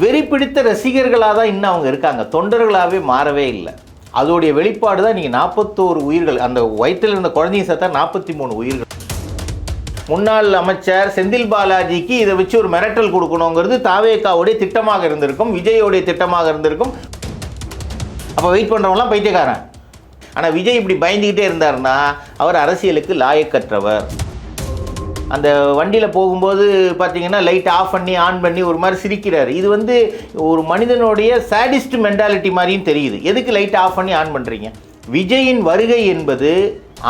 வெறி பிடித்த ரசிகர்களாக தான் இன்னும் அவங்க இருக்காங்க. தொண்டர்களாகவே மாறவே இல்லை. அதோடைய வெளிப்பாடு தான் நீங்கள் நாற்பத்தோரு உயிர்கள் அந்த வயிற்றில் இருந்த குழந்தைங்க சேர்த்தா நாற்பத்தி மூணு உயிர்கள். முன்னாள் அமைச்சர் செந்தில் பாலாஜிக்கு இதை வச்சு ஒரு மிரட்டல் கொடுக்கணுங்கிறது தாவேக்காவுடைய திட்டமாக இருந்திருக்கும் விஜயோடைய திட்டமாக இருந்திருக்கும். அப்போ வெயிட் பண்ணுறவங்களாம் பைத்தியக்காரன். ஆனால் விஜய் இப்படி பயந்துக்கிட்டே இருந்தாருன்னா அவர் அரசியலுக்கு லாயக்கற்றவர். அந்த வண்டியில் போகும்போது பார்த்தீங்கன்னா லைட் ஆஃப் பண்ணி ஆன் பண்ணி ஒரு மாதிரி சிரிக்கிறார். இது வந்து ஒரு மனிதனுடைய சாடிஸ்ட் மென்டாலிட்டி மாதிரியும் தெரியுது. எதுக்கு லைட் ஆஃப் பண்ணி ஆன் பண்ணுறீங்க விஜயின் வருகை என்பது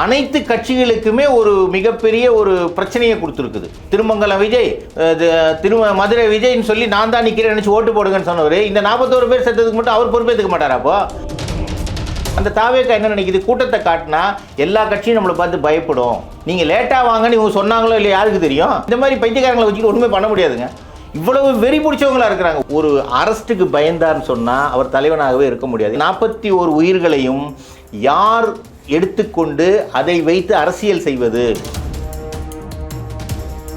அனைத்து கட்சிகளுக்குமே ஒரு மிகப்பெரிய ஒரு பிரச்சனையை கொடுத்துருக்குது. திருமங்கலம் விஜய் இது, திரு மதுரை விஜய்னு சொல்லி நான் தான் நிற்கிறேன் நினச்சி ஓட்டு போடுங்கன்னு சொன்னவர். இந்த நாற்பத்தோரு பேர் செத்ததுக்கு மட்டும் அவர் பொறுப்பேற்றுக்க மாட்டாரா அப்போ? அந்த தாவேக்கா என்ன நினைக்குது? கூட்டத்தை காட்டினா எல்லா கட்சியும் நம்மளை பார்த்து பயப்படும். நீங்கள் லேட்டாக வாங்கன்னு இவங்க சொன்னாங்களோ இல்லை யாருக்கு தெரியும்? இந்த மாதிரி பைத்தியக்காரங்களை வச்சுட்டு ஒன்றுமே பண்ண முடியாதுங்க. இவ்வளவு வெறி பிடிச்சவங்களா இருக்கிறாங்க. ஒரு அரஸ்ட்டுக்கு பயந்தார்னு சொன்னால் அவர் தலைவனாகவே இருக்க முடியாது. நாற்பத்தி ஒரு உயிர்களையும் யார் எடுத்துக்கொண்டு அதை வைத்து அரசியல் செய்வது?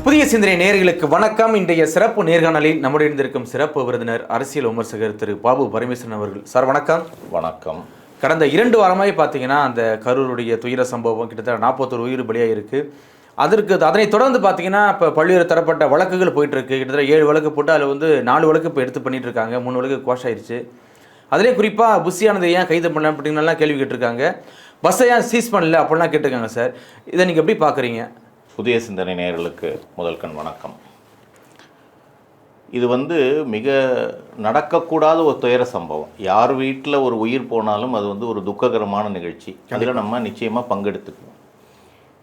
புதிய சிந்தனை நேயர்களுக்கு வணக்கம். இன்றைய சிறப்பு நேர்காணலில் நம்முடைய இருந்திருக்கும் சிறப்பு விருந்தினர் அரசியல் விமர்சகர் திரு பாபு பரமேஸ்வரன் அவர்கள். சார் வணக்கம். வணக்கம். கடந்த இரண்டு வாரமாகவே பார்த்தீங்கன்னா அந்த கரூருடைய துயர சம்பவம் கிட்டத்தட்ட நாற்பத்தொரு உயிர் பலியாக இருக்குது அதற்கு அதனை தொடர்ந்து பார்த்தீங்கன்னா இப்போ பல்வேறு தரப்பட்ட வழக்குகள் போயிட்டுருக்கு. கிட்டத்தட்ட ஏழு வழக்கு போட்டு அதில் வந்து நாலு வழக்கு இப்போ எடுத்து பண்ணிட்டு இருக்காங்க மூணு வழக்கு கோஷ் ஆயிடுச்சு. அதிலே குறிப்பாக புஷியானதை ஏன் கைது பண்ணல அப்படின்னுலாம் கேள்வி கேட்டிருக்காங்க. பஸ்ஸை ஏன் சீஸ் பண்ணல அப்படிலாம் கேட்டிருக்காங்க சார் இதை நீங்கள் எப்படி பார்க்குறீங்க? புதிய சிந்தனை நேர்களுக்கு முதல் கண் வணக்கம். இது வந்து மிக நடக்கக்கூடாத ஒரு துயர சம்பவம். யார் வீட்டில் ஒரு உயிர் போனாலும் அது வந்து ஒரு துக்ககரமான நிகழ்ச்சி. அதில் நம்ம நிச்சயமாக பங்கெடுத்துக்கணும்.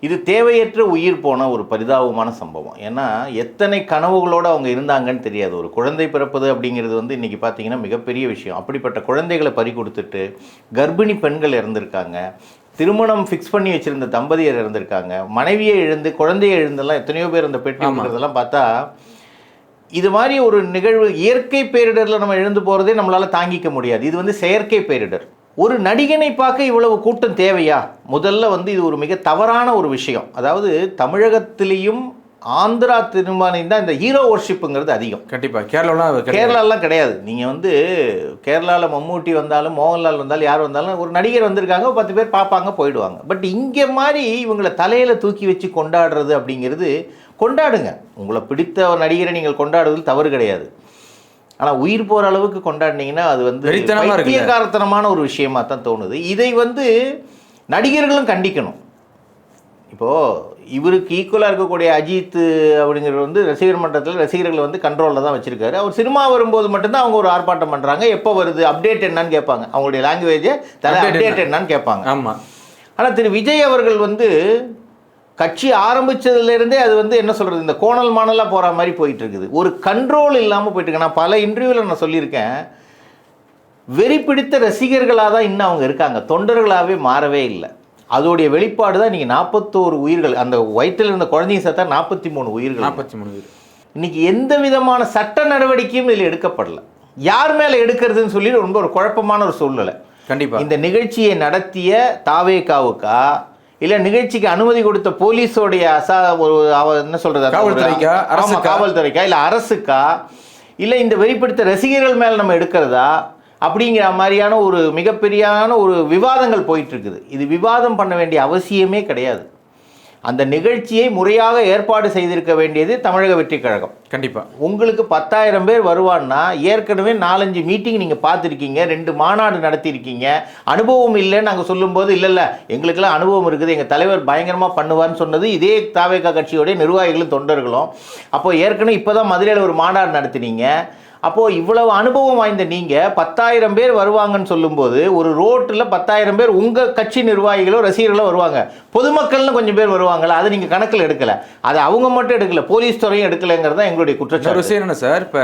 இது தேவையற்ற உயிர் போன ஒரு பரிதாபமான சம்பவம். ஏன்னா எத்தனை கனவுகளோடு அவங்க இருந்தாங்கன்னு தெரியாது. ஒரு குழந்தை பிறப்பது அப்படிங்கிறது வந்து இன்றைக்கி பார்த்தீங்கன்னா மிகப்பெரிய விஷயம். அப்படிப்பட்ட குழந்தைகளை பறி கொடுத்துட்டு கர்ப்பிணி பெண்கள் இறந்துருக்காங்க. திருமணம் ஃபிக்ஸ் பண்ணி வச்சிருந்த தம்பதியர் இறந்திருக்காங்க. மனைவியை இழந்து குழந்தையை இழந்தெல்லாம் எத்தனையோ பேர் அந்த பெட்டி பார்த்தா இது மாதிரி ஒரு நிகழ்வு இயற்கை பேரிடரில் நம்ம எழுந்து போகிறதே நம்மளால் தாங்கிக்க முடியாது. இது வந்து செயற்கை பேரிடர். ஒரு நடிகனை பார்க்க இவ்வளவு கூட்டம் தேவையா? முதல்ல வந்து இது ஒரு மிக தவறான ஒரு விஷயம். அதாவது தமிழகத்திலையும் ஆந்திரா திருமணம் தான் இந்த ஹீரோ ஒர்ஷிப்புங்கிறது அதிகம். கண்டிப்பாக கேரளாலாம். கேரளாலாம் கிடையாது. நீங்கள் வந்து கேரளாவில் மம்மூட்டி வந்தாலும் மோகன்லால் வந்தாலும் யார் வந்தாலும் ஒரு நடிகர் வந்திருக்காங்க பத்து பேர் பார்ப்பாங்க போயிடுவாங்க. பட் இங்கே மாதிரி இவங்களை தலையில் தூக்கி வச்சு கொண்டாடுறது அப்படிங்கிறது கொண்டாடுங்க. உங்களை பிடித்த ஒரு நடிகரை நீங்கள் கொண்டாடுவதில் தவறு கிடையாது. ஆனால் உயிர் போகிற அளவுக்கு கொண்டாடினீங்கன்னா அது வந்து? பைத்தியக்காரத்தனமான ஒரு விஷயமா தான் தோணுது. இதை வந்து நடிகர்களும் கண்டிக்கணும். இப்போது இவருக்கு ஈக்குவலாக இருக்கக்கூடிய அஜித் அப்படிங்கிறது வந்து ரசிகர் மன்றத்தில் ரசிகர்களை வந்து கண்ட்ரோலில் தான் வச்சுருக்காரு. அவர் சினிமா வரும்போது மட்டும்தான் அவங்க ஒரு ஆர்ப்பாட்டம் பண்ணுறாங்க எப்போ வருது அப்டேட் என்னன்னு கேட்பாங்க. அவங்களுடைய லாங்குவேஜை தலை அப்டேட் என்னன்னு கேட்பாங்க. ஆமாம் ஆனால் திரு விஜய் அவர்கள் வந்து கட்சி ஆரம்பிச்சதுலேருந்தே அது வந்து என்ன சொல்கிறது இந்த கோணல் மாணலாக போகிற மாதிரி போயிட்டு இருக்குது ஒரு கண்ட்ரோல் இல்லாமல் போயிட்டு இருக்கு நான் பல இன்டர்வியூவில் நான் சொல்லியிருக்கேன். வெறி பிடித்த ரசிகர்களாக தான் இன்னும் அவங்க இருக்காங்க. தொண்டர்களாகவே மாறவே இல்லை. அதோடைய வெளிப்பாடு தான் நீங்கள் நாற்பத்தோரு உயிர்கள் அந்த வயிற்றில் இருந்த குழந்தைங்க சேர்த்தா நாற்பத்தி மூணு உயிர்கள். நாற்பத்தி மூணு பேர் இன்னைக்கு எந்த விதமான சட்ட நடவடிக்கையும் இதில் எடுக்கப்படல. யார் மேலே எடுக்கிறதுன்னு சொல்லி ரொம்ப ஒரு குழப்பமான ஒரு சூழ்நிலை. கண்டிப்பா. இந்த நிகழ்ச்சியை நடத்திய தாவேகாவுக்கா இல்ல நிகழ்ச்சிக்கு அனுமதி கொடுத்த போலீஸோடைய அசா ஒரு என்ன சொல்றது காவல்துறைக்கா? காவல்துறைக்கா? இல்ல அரசுக்கா? இல்ல இந்த வெளிப்படுத்த ரசிகர்கள் மேல நம்ம எடுக்கிறதா? அப்படிங்கிற மாதிரியான ஒரு மிகப்பெரியான ஒரு விவாதங்கள் போயிட்டு இருக்குது. இது விவாதம் பண்ண வேண்டிய அவசியமே கிடையாது. அந்த நிகழ்ச்சியை முறையாக ஏற்பாடு செய்திருக்க வேண்டியது தமிழக வெற்றிக் கழகம். கண்டிப்பா. உங்களுக்கு பத்தாயிரம் பேர் வருவான்னா ஏற்கனவே நாலஞ்சு மீட்டிங் நீங்கள் பார்த்துருக்கீங்க ரெண்டு மாநாடு நடத்தியிருக்கீங்க அனுபவம் இல்லைன்னு நாங்கள் சொல்லும்போது இல்லை இல்லை எங்களுக்கெல்லாம் அனுபவம் இருக்குது. எங்கள் தலைவர் பயங்கரமாக பண்ணுவார்னு சொன்னது இதே தாவேகா கட்சியோடைய நிர்வாகிகளும் தொண்டர்களும். அப்போ ஏற்கனவே இப்போ தான் மதுரையில் ஒரு மாநாடு நடத்தினீங்க. அப்போது இவ்வளவு அனுபவம் வாய்ந்த நீங்கள் பத்தாயிரம் பேர் வருவாங்கன்னு சொல்லும்போது ஒரு ரோட்டில் பத்தாயிரம் பேர் உங்கள் கட்சி நிர்வாகிகளோ ரசிகர்களோ வருவாங்க. பொதுமக்கள்னு கொஞ்சம் பேர் வருவாங்களா அதை நீங்கள் கணக்கில் எடுக்கலை. அதை அவங்க மட்டும் எடுக்கல போலீஸ் துறையும் எடுக்கலைங்கிறது தான் எங்களுடைய ஒரு குற்றச்சாட்டு விஷயம் என்ன சார்? இப்ப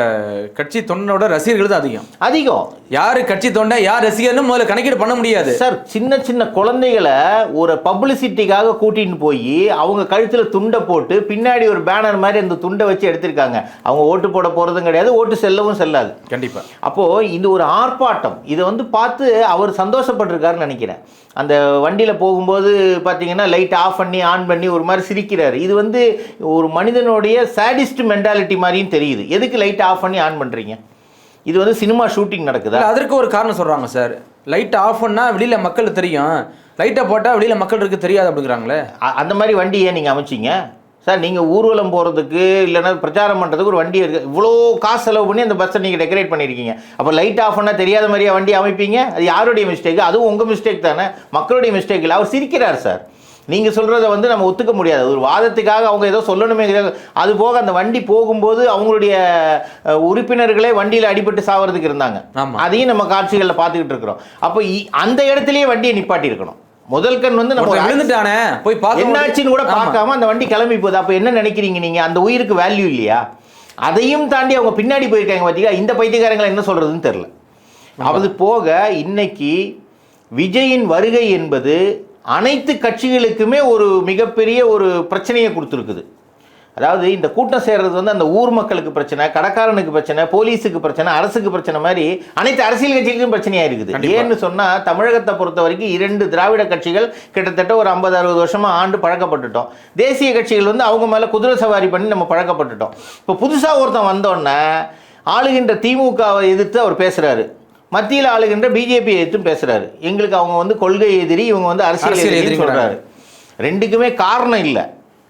கட்சி தொண்டனோட ரசிகர்கள் தான் அதிகம். அதிகம். யாரு கட்சி தொண்டை யார் ரசிகர்னு முதல்ல கணக்கீடு பண்ண முடியாது. சார் சின்ன சின்ன குழந்தைகளை ஒரு பப்ளிசிட்டிக்காக கூட்டின்னு போய் அவங்க கழுத்தில் துண்டை போட்டு பின்னாடி ஒரு பேனர் மாதிரி அந்த துண்டை வச்சு எடுத்திருக்காங்க. அவங்க ஓட்டு போட போகிறதும் கிடையாது ஓட்டு செல்லவும் செல்லாது. கண்டிப்பா. அப்போது இது ஒரு ஆர்ப்பாட்டம். இதை வந்து பார்த்து அவர் சந்தோஷப்பட்டிருக்காருன்னு நினைக்கிறேன். அந்த வண்டியில் போகும்போது பார்த்தீங்கன்னா லைட் ஆஃப் பண்ணி ஆன் பண்ணி ஒரு மாதிரி சிரிக்கிறாரு. இது வந்து ஒரு மனிதனுடைய சாடிஸ்ட் மென்டாலிட்டி மாதிரியும் தெரியுது. எதுக்கு லைட் ஆஃப் பண்ணி ஆன் பண்ணுறீங்க இது வந்து சினிமா ஷூட்டிங் நடக்குதா? அதற்கு ஒரு காரணம் சொல்றாங்க சார் லைட் ஆஃப் பண்ணா வெளியில மக்கள் தெரியும். லைட்டை போட்டா வெளியில மக்கள் இருக்கு தெரியாது அப்படிங்கிறாங்களே. அந்த மாதிரி வண்டி ஏன் நீங்கள் அமைச்சிங்க? சார் நீங்கள் ஊர்வலம் போகிறதுக்கு இல்லைன்னா பிரச்சாரம் பண்ணுறதுக்கு ஒரு வண்டி இருக்குது இவ்வளோ காசு செலவு பண்ணி அந்த பஸ்ஸை நீங்கள் டெக்கரேட் பண்ணியிருக்கீங்க அப்போ லைட் ஆஃப் பண்ணால் தெரியாத மாதிரியா வண்டி அமைப்பீங்க? அது யாருடைய மிஸ்டேக் அதுவும் உங்கள் மிஸ்டேக் தானே. மக்களுடைய மிஸ்டேக் இல்லை. அவர் சிரிக்கிறார் சார். நீங்கள் சொல்கிறத வந்து நம்ம ஒத்துக்க முடியாது. ஒரு வாதத்துக்காக அவங்க ஏதோ சொல்லணுமே அது போக அந்த வண்டி போகும்போது அவங்களுடைய உறுப்பினர்களே வண்டியில் அடிபட்டு சாவறதுக்கு இருந்தாங்க. அதையும் நம்ம காட்சிகளில் பார்த்துக்கிட்டு இருக்கிறோம். அப்போ அந்த இடத்துலயே வண்டியை நிப்பாட்டி இருக்கணும் முதல் கண் வந்து நம்ம விழுந்துட்டானே போய் பார்க்க என்னாச்சுன்னு கூட பார்க்காம அந்த வண்டி கிளம்பி போகுது அப்போ என்ன நினைக்கிறீங்க நீங்க? அந்த உயிருக்கு வேல்யூ இல்லையா? அதையும் தாண்டி அவங்க பின்னாடி போயிருக்காங்க பார்த்தீங்களா இந்த பைத்தியக்காரங்களை என்ன சொல்றதுன்னு தெரில அது போக இன்னைக்கு விஜயின் வருகை என்பது அனைத்து கட்சிகளுக்குமே ஒரு மிகப்பெரிய ஒரு பிரச்சனையை கொடுத்துருக்குது. அதாவது இந்த கூட்டம் சேர்றது வந்து அந்த ஊர் மக்களுக்கு பிரச்சனை கடைக்காரனுக்கு பிரச்சனை போலீஸுக்கு பிரச்சனை அரசுக்கு பிரச்சனை மாதிரி அனைத்து அரசியல் கட்சிகளுக்கும் பிரச்சனையா இருக்குது. ஏன்னு சொன்னா தமிழகத்தை பொறுத்த வரைக்கும் இரண்டு திராவிட கட்சிகள் கிட்டத்தட்ட ஒரு ஐம்பது அறுபது வருஷமா ஆண்டு பழக்கப்பட்டுட்டோம். தேசிய கட்சிகள் வந்து அவங்க மேல குதிரை சவாரி பண்ணி நம்ம பழக்கப்பட்டுட்டோம். இப்போ புதுசா ஒருத்தன் வந்தோடனே ஆளுகின்ற திமுகவை எதிர்த்து அவர் பேசுறாரு. மத்தியில் ஆளுகின்ற பிஜேபி எதிர்த்தும் பேசுறாரு. எங்களுக்கு அவங்க வந்து கொள்கை எதிரி இவங்க வந்து அரசியல் எதிரிங்கிறாங்க. சொல்றாரு. ரெண்டுக்குமே காரணம் இல்லை.